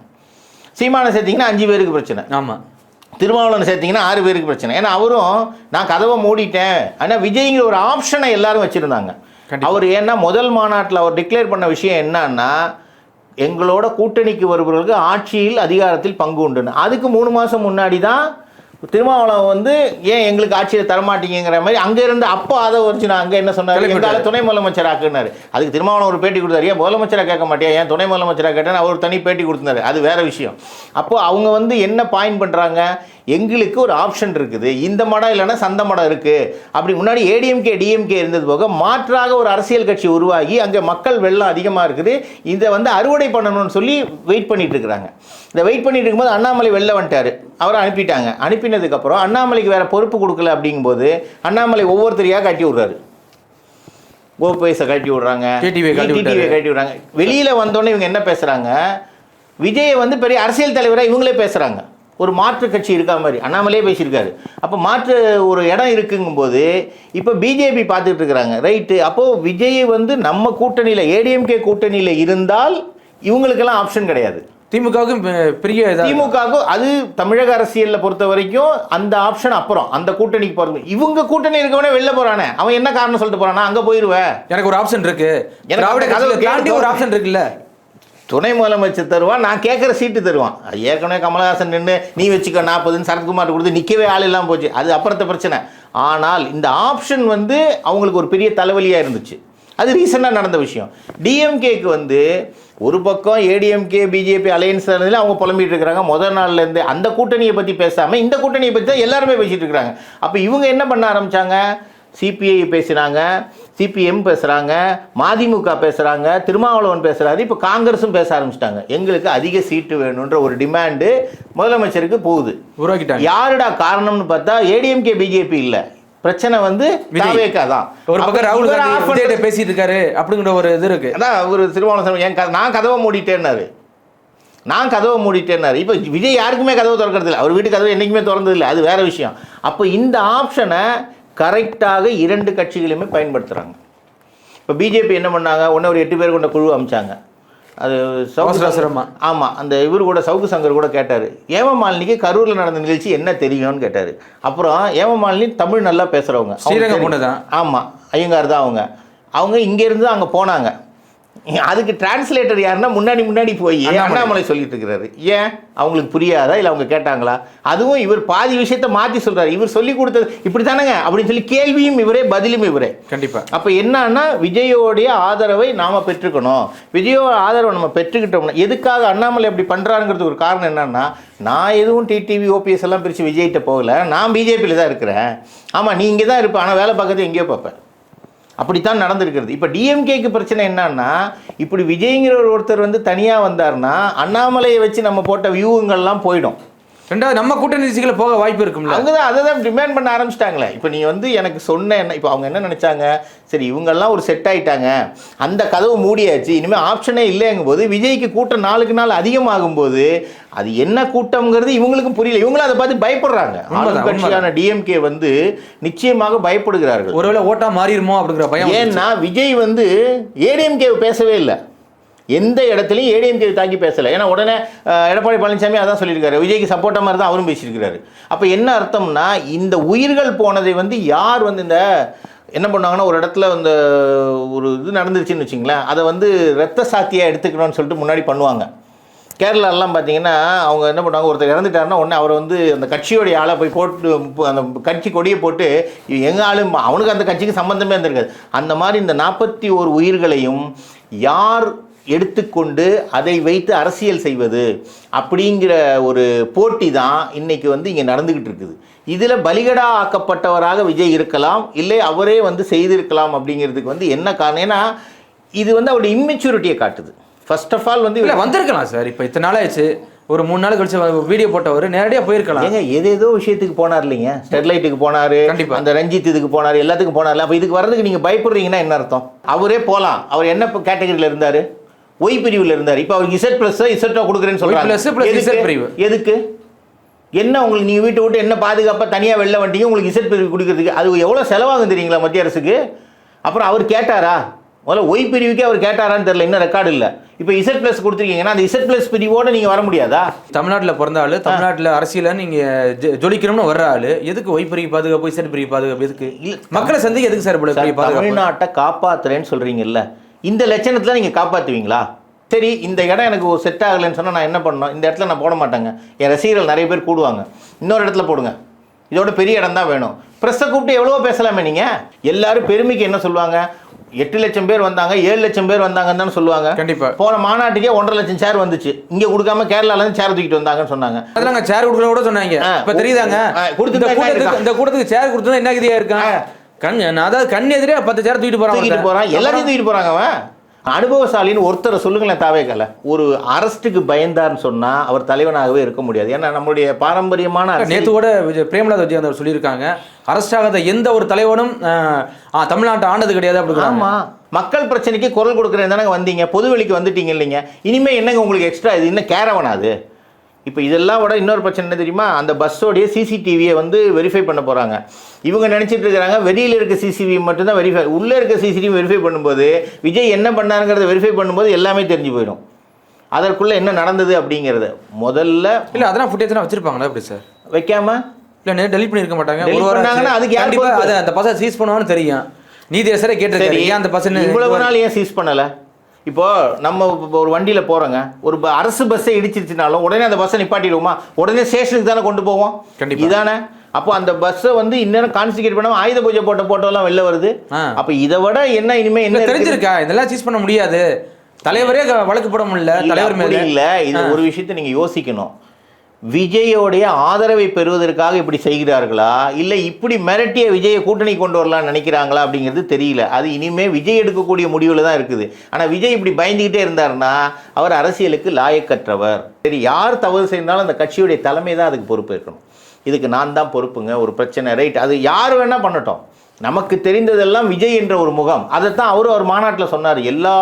சீமானை சேர்த்திங்கன்னா அஞ்சு பேருக்கு பிரச்சனை. ஆமா. திருமாவளவன் சேர்த்திங்கன்னா ஆறு பேருக்கு பிரச்சனை. ஏன்னா அவரும் நான் கதவை மூடிட்டேன். ஆனால் விஜய்ங்கிற ஒரு ஆப்ஷனை எல்லாரும் வச்சுருந்தாங்க. அவர் ஏன்னா முதல் மாநாட்டில் அவர் டிக்ளேர் பண்ண விஷயம் என்னன்னா எங்களோட கூட்டணிக்கு வருபவர்களுக்கு ஆட்சியில் அதிகாரத்தில் பங்கு உண்டுன்னு. அதுக்கு மூணு மாதம் முன்னாடி தான் திருமாவளவன் வந்து ஏன் எங்களுக்கு ஆட்சியில் தரமாட்டீங்கிற மாதிரி அங்கே இருந்து அப்போ அதை நான் அங்கே என்ன சொன்னார்? எங்களால். துணை முதலமைச்சர் ஆக்குனாரு. அதுக்கு திருமாவளவன் ஒரு பேட்டி கொடுத்தாரு. ஏன் முதலமைச்சராக கேட்க மாட்டியா? ஏன் துணை முதலமைச்சராக கேட்டேன்னு அவர் தனி பேட்டி கொடுத்தாரு அது வேற விஷயம். அப்போ அவங்க வந்து என்ன பாயிண்ட் பண்ணுறாங்க எங்களுக்கு ஒரு ஆப்ஷன் இருக்குது. இந்த மடம் இல்லைன்னா சந்த மடம் இருக்குது அப்படி முன்னாடி ஏடிஎம்கே டிஎம்கே இருந்தது போக மாற்றாக ஒரு அரசியல் கட்சி உருவாகி அங்கே மக்கள் வெள்ளம் அதிகமாக இருக்குது. இதை வந்து அறுவடை பண்ணணும்னு சொல்லி வெயிட் பண்ணிட்டு இருக்கிறாங்க. இந்த வெயிட் பண்ணிட்டு இருக்கும்போது அண்ணாமலை வெளில வந்துட்டார். அவரை அனுப்பிட்டாங்க. அனுப்பினதுக்கப்புறம் அண்ணாமலைக்கு வேற பொறுப்பு கொடுக்கல அப்படிங்கும்போது அண்ணாமலை ஒவ்வொருத்தரையாக கட்டி விடுறாரு. ஓபிஎஸை கட்டி விடுறாங்க. கட்டி விடுறாங்க. வெளியில வந்தோடனே இவங்க என்ன பேசுறாங்க? விஜயை வந்து பெரிய அரசியல் தலைவராக இவங்களே பேசுறாங்க. ஒரு மாற்று கட்சி இருக்கா மாதிரி. அண்ணாமலையே பேசியிருக்காரு. அப்போ மாற்று ஒரு இடம் இருக்குங்கும்போது இப்போ பிஜேபி பார்த்துட்டு இருக்கிறாங்க ரைட்டு. அப்போ விஜய் வந்து நம்ம கூட்டணியில் ஏடிஎம்கே கூட்டணியில் இருந்தால் இவங்களுக்கெல்லாம் ஆப்ஷன் கிடையாது. திமுகவுக்கும் பெரிய திமுகவுக்கும் அது தமிழக அரசியல்ல பொறுத்த வரைக்கும் அந்த ஆப்ஷன் அப்புறம் அந்த கூட்டணிக்கு போறது. இவங்க கூட்டணி இருக்கவனே வெளில போறானே. அவன் என்ன காரணம் சொல்லிட்டு போறானா? அங்க போயிருவேன் எனக்கு ஒரு ஆப்ஷன் இருக்கு. எனக்கு ஒரு ஆப்ஷன் இருக்குல்ல. துணை முதலமைச்சர் தருவான் நான் கேட்குற சீட்டு தருவான். ஏற்கனவே கமலஹாசன் நின்று நீ வச்சுக்க நாற்பதுன்னு சரத்குமார் கொடுத்து நிற்கவே ஆள் இல்லாமல் போச்சு. அது அப்புறத்த பிரச்சனை. ஆனால் இந்த ஆப்ஷன் வந்து அவங்களுக்கு ஒரு பெரிய தலைவலியாக இருந்துச்சு. அது ரீசெண்டாக நடந்த விஷயம். டிஎம்கேக்கு வந்து ஒரு பக்கம் ஏடிஎம்கே பிஜேபி அலையன்ஸ் அவங்க புலம்பிகிட்டு இருக்கிறாங்க. முதல் நாள்லேருந்து அந்த கூட்டணியை பற்றி பேசாமல் இந்த கூட்டணியை பற்றி தான் எல்லாருமே பேசிகிட்டு இருக்கிறாங்க. அப்போ இவங்க என்ன பண்ண ஆரம்பிச்சாங்க? சிபிஐ பேசினாங்க சிபிஎம் பேசுகிறாங்க மதிமுக பேசுகிறாங்க திருமாவளவன் பேசுகிறாரு இப்போ காங்கிரஸும் பேச ஆரம்பிச்சிட்டாங்க. எங்களுக்கு அதிக சீட்டு வேணுன்ற ஒரு டிமாண்டு முதலமைச்சருக்கு போகுது. உருவாக்கிட்டாங்க. யாருடா காரணம்னு பார்த்தா ஏடிஎம்கே பிஜேபி இல்ல. பிரச்சனை வந்து. தாவேக்கா தான். ஒரு பக்கம் ராகுல் காந்தி பேசிட்டு இருக்காரு அப்படிங்கிற ஒரு இது இருக்கு. அதான் ஒரு திருமாவளவன் என் நான் கதவை மூடிட்டேன்னாரு. நான் கதவை மூடிட்டேன்னாரு. இப்போ விஜய் யாருக்குமே கதவை திறக்கிறது இல்லை அவர் வீட்டு கதவை என்றைக்குமே திறந்தது இல்லை அது வேற விஷயம். அப்போ இந்த ஆப்ஷனை கரெக்டாக இரண்டு கட்சிகளுமே பயன்படுத்துகிறாங்க இப்போ பிஜேபி என்ன பண்ணாங்க? ஒன்று ஒரு எட்டு பேர் கொண்ட குழு அமைச்சாங்க. அது அவசரமா. ஆமாம் அந்த இவர் கூட சவுக்கு சங்கர் கூட கேட்டார். ஏமமாலினிக்கு கரூரில் நடந்த நிகழ்ச்சி என்ன தெரியும்னு கேட்டார். அப்புறம் ஏமமாலினி தமிழ் நல்லா பேசுகிறவங்க ஸ்ரீரங்கம் பொண்ணுதான். ஆமாம் ஐயங்கார் தான் அவங்க. அவங்க இங்கேருந்து அங்கே போனாங்க. அதுக்கு டிரான்ஸ்லேட்டர் யாருன்னா முன்னாடி முன்னாடி போய் அண்ணாமலை. சொல்லிட்டு இருக்கிறாரு ஏன்? அவங்களுக்கு புரியாதா? இல்லை அவங்க கேட்டாங்களா? அதுவும் இவர் பாதி விஷயத்த மாற்றி சொல்றாரு. இவர் சொல்லி கொடுத்தது இப்படி தானேங்க அப்படின்னு சொல்லி கேள்வியும் இவரே பதிலும் இவரே. கண்டிப்பா. அப்போ என்னன்னா விஜயோடைய ஆதரவை நாம் பெற்றுக்கணும். விஜயோட ஆதரவை நம்ம பெற்றுக்கிட்டோம்னா எதுக்காக அண்ணாமலை அப்படி பண்ணுறாங்கிறதுக்கு ஒரு காரணம் என்னன்னா நான் எதுவும் டிடிவி ஓபிஎஸ் எல்லாம் பிரித்து விஜய்கிட்ட போகல. நான் பிஜேபியில் தான் இருக்கிறேன். ஆமாம் நீ இங்கே தான் இருப்ப. ஆனால் வேலை பார்க்கறது எங்கேயோ பார்ப்பேன். அப்படித்தான் நடந்திருக்கிறது. இப்போ டிஎம்கேக்கு பிரச்சனை என்னன்னா இப்படி விஜய்ங்கிற ஒருத்தர் வந்து தனியாக வந்தார்னா அண்ணாமலையை வச்சு நம்ம போட்ட வியூகங்கள்லாம் போயிடும். ரெண்டாவது நம்ம கூட்டணி கட்சிகளை போக வாய்ப்பு இருக்கும்ல? அவங்க தான் அதை தான் டிமாண்ட் பண்ண ஆரம்பிச்சிட்டாங்களே. இப்போ நீ வந்து எனக்கு சொன்ன என்ன இப்போ அவங்க என்ன நினச்சாங்க? சரி இவங்கெல்லாம் ஒரு செட் ஆயிட்டாங்க. அந்த கதவு மூடியாச்சு. இனிமேல் ஆப்ஷனே இல்லைங்கும் போது விஜய்க்கு கூட்டம் நாளுக்கு நாள் அதிகமாகும் போது அது என்ன கூட்டம்ங்கிறது இவங்களுக்கும் புரியல. இவங்களும் அதை பார்த்து பயப்படுறாங்க. கட்சியான டிஎம்கே வந்து நிச்சயமாக பயப்படுகிறார்கள். ஒருவேளை ஓட்டா மாறிடுமோ அப்படிங்கிற பயம் ஏன்னா விஜய் வந்து ஏடிஎம்கே பேசவே இல்லை. எந்த இடத்துலையும் ஏடிஎம்கே தாக்கி பேசலை. ஏன்னா உடனே எடப்பாடி பழனிசாமி அதான் சொல்லியிருக்காரு. விஜய்க்கு சப்போர்ட்டாக மாதிரி தான் அவரும் பேசியிருக்கிறாரு அப்போ என்ன அர்த்தம்னா இந்த உயிர்கள் போனதை வந்து யார் வந்து இந்த என்ன பண்ணுவாங்கன்னா ஒரு இடத்துல அந்த ஒரு இது நடந்துருச்சுன்னு வச்சிங்களேன். அதை வந்து ரத்த சாத்தியாக எடுத்துக்கணும்னு சொல்லிட்டு முன்னாடி பண்ணுவாங்க. கேரளாலாம் பார்த்தீங்கன்னா அவங்க என்ன பண்ணுவாங்க ஒருத்தர் இறந்துட்டாருன்னா உடனே அவரை வந்து அந்த கட்சியோடைய ஆளை போய் போட்டு அந்த கட்சி கொடியை போட்டு எங்கள் ஆளும் அவனுக்கு அந்த கட்சிக்கு சம்மந்தமே இருந்திருக்காது. அந்த மாதிரி இந்த நாற்பத்தி ஒரு உயிர்களையும் யார் எடுத்துக்கொண்டு அதை வைத்து அரசியல் செய்வது அப்படிங்கிற ஒரு போட்டி தான் இன்னைக்கு வந்து இங்கே நடந்துக்கிட்டு இருக்குது. இதில் பலிகடா ஆக்கப்பட்டவராக விஜய் இருக்கலாம் இல்லை அவரே வந்து செய்திருக்கலாம் அப்படிங்கிறதுக்கு வந்து என்ன காரணம்? ஏன்னா இது வந்து அவருடைய இம்மெச்சூரிட்டியை காட்டுது. ஃபர்ஸ்ட் ஆஃப் ஆல் வந்து இல்ல வந்திருக்கலாம் சார். இப்போ இத்தனை நாள் ஆயிடுச்சு. ஒரு மூணு நாள் கழிச்சு வீடியோ போட்டவர் நேரடியாக போயிருக்கலாம். ஏங்க ஏதேதோ விஷயத்துக்கு போனார் இல்லைங்க. ஸ்டெர்லைட்டுக்கு போனாரு கண்டிப்பா. அந்த ரஞ்சித் இதுக்கு போனாரு எல்லாத்துக்கும் போனார்ல. அப்போ இதுக்கு வர்றதுக்கு நீங்க பயப்படுறீங்கன்னா என்ன அர்த்தம்? அவரே போலாம். அவர் என்ன கேட்டகரியில் இருந்தாரு? ஒய் பிரிவில் இருந்தார். இப்போ அவருக்கு இசட் பிளஸ் இசட்டோ கொடுக்குறேன்னு Z எதுக்கு? என்ன உங்களுக்கு நீங்க வீட்டை விட்டு என்ன பாதுகாப்பா தனியா வெளில வந்துட்டீங்க உங்களுக்கு இசட் பிரிவு கொடுக்கறதுக்கு அது எவ்வளவு செலவாகும் தெரியுங்களா மத்திய அரசுக்கு? அப்புறம் அவர் கேட்டாரா? முதல்ல ஒய் பிரிவுக்கே அவர் கேட்டாரான்னு தெரியல இன்னும் ரெக்கார்டு இல்லை. இப்போ இசட் பிளஸ் கொடுத்துருக்கீங்கன்னா அந்த இசட் பிளஸ் பிரிவோட நீங்க வர முடியாதா? தமிழ்நாட்டுல பிறந்த ஆளு தமிழ்நாட்டுல அரசியல நீங்க ஜெ- ஜொலிக்கணும்னு வர்ற ஆளு. எதுக்கு ஒய் பிரிவு பாதுகாப்பு இசட் பிரிவு பாதுகாப்பு எதுக்கு? மக்களை சந்திக்க எதுக்கு சார் தமிழ்நாட்டை காப்பாத்துறேன்னு சொல்றீங்கல்ல. இந்த லட்சணத்துல நீங்க காப்பாத்துவீங்களா? சரி இந்த இடம் எனக்கு ஒரு செட் ஆகலைன்னு சொன்னா நான் என்ன பண்ணணும்? இந்த இடத்துல நான் போட மாட்டேங்க. என் ரசிகர்கள் நிறைய பேர் கூடுவாங்க. இன்னொரு இடத்துல போடுங்க. இதோட பெரிய இடம் தான் வேணும். ப்ரெஸ்ஸை கூப்பிட்டு எவ்வளவோ பேசலாமே நீங்க? எல்லாரும் பெருமைக்கு என்ன சொல்லுவாங்க? எட்டு லட்சம் பேர் வந்தாங்க ஏழு லட்சம் பேர் வந்தாங்கன்னு தானே சொல்லுவாங்க. கண்டிப்பா. போன மாநாட்டுக்கே ஒன்றரை லட்சம் சேர் வந்துச்சு. இங்க கொடுக்காம கேரளால இருந்து சேர் தூக்கிட்டு வந்தாங்கன்னு சொன்னாங்க. அதெல்லாம் சேர் கொடுக்கல கூட சொன்னாங்க. இப்ப தெரியுதாங்க? இந்த கூட்டத்துக்கு சேர் கொடுத்தா என்ன கதியா இருக்கான் ஆ. கண் அதாவது கண் எதிரே பத்து சேர் தூக்கிட்டு போறான் தூக்கிட்டு. போறான். எல்லாத்தையும் தூக்கிட்டு போறாங்க அவன். அனுபவசாலின்னு ஒருத்தரை சொல்லுங்களேன் தாவேக்கல ஒரு அரஸ்ட்டுக்கு பயந்தார்னு சொன்னா அவர் தலைவனாகவே இருக்க முடியாது. ஏன்னா நம்மளுடைய பாரம்பரியமான நேத்து கூட விஜயகாந்த் அவர் சொல்லியிருக்காங்க. அரஸ்ட் ஆகாத எந்த ஒரு தலைவனும் தமிழ்நாட்டை ஆண்டது கிடையாது அப்படிங்கிறாங்க ஆமா. மக்கள் பிரச்சனைக்கு குரல் கொடுக்குறேன் தானே வந்தீங்க. பொதுவெளிக்கு வந்துட்டீங்க இல்லைங்க. இனிமே என்னங்க உங்களுக்கு எக்ஸ்ட்ரா இது இன்னும் கேரவனா அது? இப்போ இதெல்லாம் விட இன்னொரு பிரச்சனை என்ன தெரியுமா? அந்த பஸ்ஸோடைய சிசிடிவியை வந்து வெரிஃபை பண்ண போகிறாங்க இவங்க நினச்சிட்டு இருக்கிறாங்க வெளியில் இருக்க சிசிடிவி மட்டும்தான் வெரிஃபை உள்ளே இருக்க சிசிடிவி வெரிஃபை பண்ணும்போது விஜய் என்ன பண்ணாருங்கிறத வெரிஃபை பண்ணும்போது எல்லாமே தெரிஞ்சு போயிடும். அதற்குள்ளே என்ன நடந்தது அப்படிங்கிறது முதல்ல இல்ல அதெல்லாம் ஃபுட்டேஜ் வச்சிருப்பாங்களா எப்படி சார்? வைக்காம? இல்ல நேரம் டெலிட் பண்ணிருக்க மாட்டாங்க. ஒரு வாரம். அதுக்கு யார் கண்டிப்பா பொறுப்பு? அது அந்த பசங்க சீஸ் பண்ணுவான்னு தெரியும். நீதியரசரே கேட்டிருக்காரு. ஏன் அந்த பசங்க இவ்வளவு நாள் ஏன் சீஸ் பண்ணல? இப்போ நம்ம ஒரு வண்டியில போறோங்க. ஒரு அரசு பஸ்ஸை இடிச்சிருச்சுனாலும் உடனே அந்த பஸ்ஸை நிப்பாட்டிடுவோமா? உடனே ஸ்டேஷனுக்கு தானே கொண்டு போவோம்? கண்டிப்பா. இதானே? அப்போ அந்த பஸ்ஸை வந்து இந்நேரம் கான்சிகேட் பண்ணாம ஆயுத பூஜை போட்ட போட்டோலாம் வெளில வருது. அப்ப இதை விட என்ன இனிமே என்ன? தெரிஞ்சிருக்கா? இதெல்லாம் சீஸ் பண்ண முடியாது. தலைவரே வழக்கு போட முடியல தலைவர் மேல. இல்ல இது ஒரு விஷயத்தை நீங்க யோசிக்கணும். விஜயோடைய ஆதரவை பெறுவதற்காக இப்படி செய்கிறார்களா? இல்லை இப்படி மிரட்டிய விஜயை கூட்டணி கொண்டு வரலாம்னு நினைக்கிறாங்களா அப்படிங்கிறது தெரியல. அது இனிமேல் விஜய் எடுக்கக்கூடிய முடிவில் தான் இருக்குது. ஆனால் விஜய் இப்படி பயந்துக்கிட்டே இருந்தாருன்னா அவர் அரசியலுக்கு லாயக்கற்றவர். சரி யார் தவறு செய்தாலும் அந்த கட்சியுடைய தலைமை தான் அதுக்கு பொறுப்பேற்கணும். இதுக்கு நான் தான் பொறுப்புங்க ஒரு பிரச்சனை. ரைட் அது யார் வேணால் பண்ணட்டும். நமக்கு தெரிந்ததெல்லாம் விஜய் என்ற ஒரு முகம். அதைத்தான் அவரும் அவர் மாநாட்டில் சொன்னார். எல்லா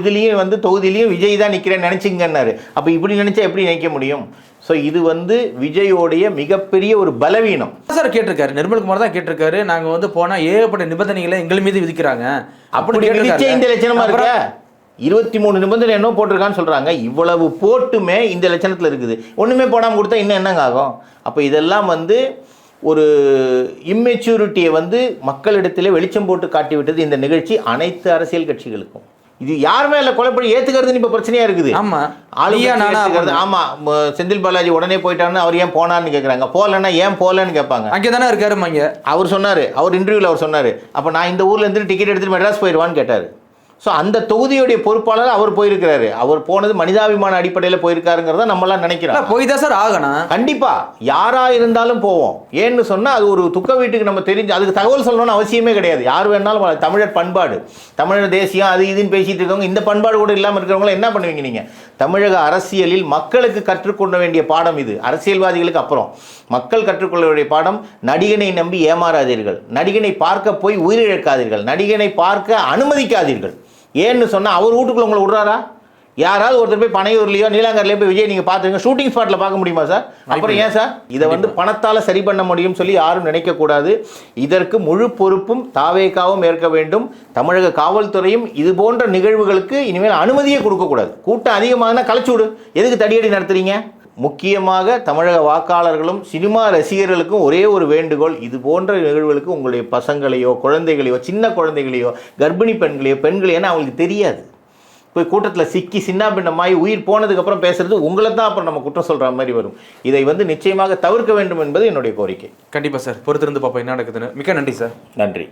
இதுலேயும் வந்து தொகுதியிலையும் விஜய் தான் நிற்கிறேன்னு நினச்சிங்கன்னாரு. அப்போ இப்படி நினச்சா எப்படி நினைக்க முடியும்? ஸோ இது வந்து விஜயோடைய மிகப்பெரிய ஒரு பலவீனம். சார் கேட்டிருக்காரு நிர்மல்குமார் தான் கேட்டிருக்காரு. நாங்க வந்து போனா ஏகப்பட்ட நிபந்தனைகளை எங்கள் மீது விதிக்கிறாங்க. அப்படி. விதிச்ச இந்த லட்சணமா இருக்க? இருபத்தி மூணு நிபந்தனை என்ன போட்டிருக்கான்னு சொல்கிறாங்க இவ்வளவு போட்டுமே இந்த லட்சணத்தில் இருக்குது. ஒன்றுமே போடாமல் கொடுத்தா இன்னும் என்னங்க ஆகும்? அப்போ இதெல்லாம் வந்து ஒரு இம்மெச்சூரிட்டியை வந்து மக்களிடத்திலே வெளிச்சம் போட்டு காட்டிவிட்டது இந்த நிகழ்ச்சி அனைத்து அரசியல் கட்சிகளுக்கும். இது யார் மேல கொலைப்படி ஏத்துக்கிறதுன்னு இப்ப பிரச்சனையா இருக்குது? ஆமா. நீயா நானா. ஆமா. செந்தில் பாலாஜி உடனே போயிட்டாருன்னு அவர் ஏன் போனான்னு கேக்குறாங்க. போகலன்னா ஏன் போகலன்னு கேட்பாங்க. அங்கே தானே இருக்காரு அவர் சொன்னாரு. அவர் இன்டர்வியூல அவர் சொன்னாரு. அப்ப நான் இந்த ஊர்ல இருந்து டிக்கெட் எடுத்துட்டு மெட்ராஸ் போயிடுவான்னு கேட்டாரு. ஸோ அந்த தொகுதியுடைய பொறுப்பாளர் அவர் போயிருக்கிறாரு. அவர் போனது மனிதாபிமான அடிப்படையில் போயிருக்காருங்கிறத நம்மளாம் நினைக்கிறோம். போய் தான் சார் ஆகணும். கண்டிப்பா. யாரா இருந்தாலும் போவோம். ஏன்னு சொன்னா அது ஒரு துக்க வீட்டுக்கு நம்ம தெரிஞ்சு அதுக்கு தகவல் சொல்லணும்னு அவசியமே கிடையாது. யார் வேணாலும். தமிழர் பண்பாடு. தமிழர் தேசியம் அது இதுன்னு பேசிட்டு இருக்கவங்க இந்த பண்பாடு கூட இல்லாமல் இருக்கிறவங்கள என்ன பண்ணுவீங்க நீங்க? தமிழக அரசியலில் மக்களுக்கு கற்றுக்கொள்ள வேண்டிய பாடம் இது. அரசியல்வாதிகளுக்கு அப்புறம். மக்கள் கற்றுக்கொள்ள வேண்டிய பாடம் நடிகனை நம்பி ஏமாறாதீர்கள். நடிகனை பார்க்க போய் உயிரிழக்காதீர்கள். நடிகனை பார்க்க அனுமதிக்காதீர்கள். ஏன்னு சொன்னா அவர் வீட்டுக்குள்ள உங்களை விடுறாரா? யாராவது ஒருத்தர் போய் பனையூர்லயோ நீலாங்கர்லயோ போய் விஜய் நீங்க பாத்துங்க ஷூட்டிங் ஸ்பாட்ல பார்க்க முடியுமா சார் அப்புறம் ஏன் சார் இதை வந்து பணத்தால சரி பண்ண முடியும் சொல்லி யாரும் நினைக்க கூடாது இதற்கு முழு பொறுப்பும் தாவேக்காவும் ஏற்க வேண்டும். தமிழக காவல்துறையும் இது போன்ற நிகழ்வுகளுக்கு இனிமேல் அனுமதியே கொடுக்க கூடாது கூட்டம் அதிகமாகனா கலைச்சு விடு. எதுக்கு தடியடி நடத்துறீங்க? முக்கியமாக தமிழக வாக்காளர்களும் சினிமா ரசிகர்களுக்கும் ஒரே ஒரு வேண்டுகோள் இது போன்ற நிகழ்வுகளுக்கு உங்களுடைய பசங்களையோ குழந்தைகளையோ சின்ன குழந்தைகளையோ கர்ப்பிணி பெண்களையோ பெண்களையோ அவங்களுக்கு தெரியாது. போய் கூட்டத்தில் சிக்கி சின்ன பின்னமாயி உயிர் போனதுக்கப்புறம் பேசுறது உங்களை தான் அப்புறம் நம்ம குற்றம் சொல்கிற மாதிரி வரும். இதை வந்து நிச்சயமாக தவிர்க்க வேண்டும் என்பது என்னுடைய கோரிக்கை. கண்டிப்பா சார். பொறுத்திருந்து பார்ப்போம் என்ன நடக்குதுன்னு. மிக்க நன்றி சார். நன்றி.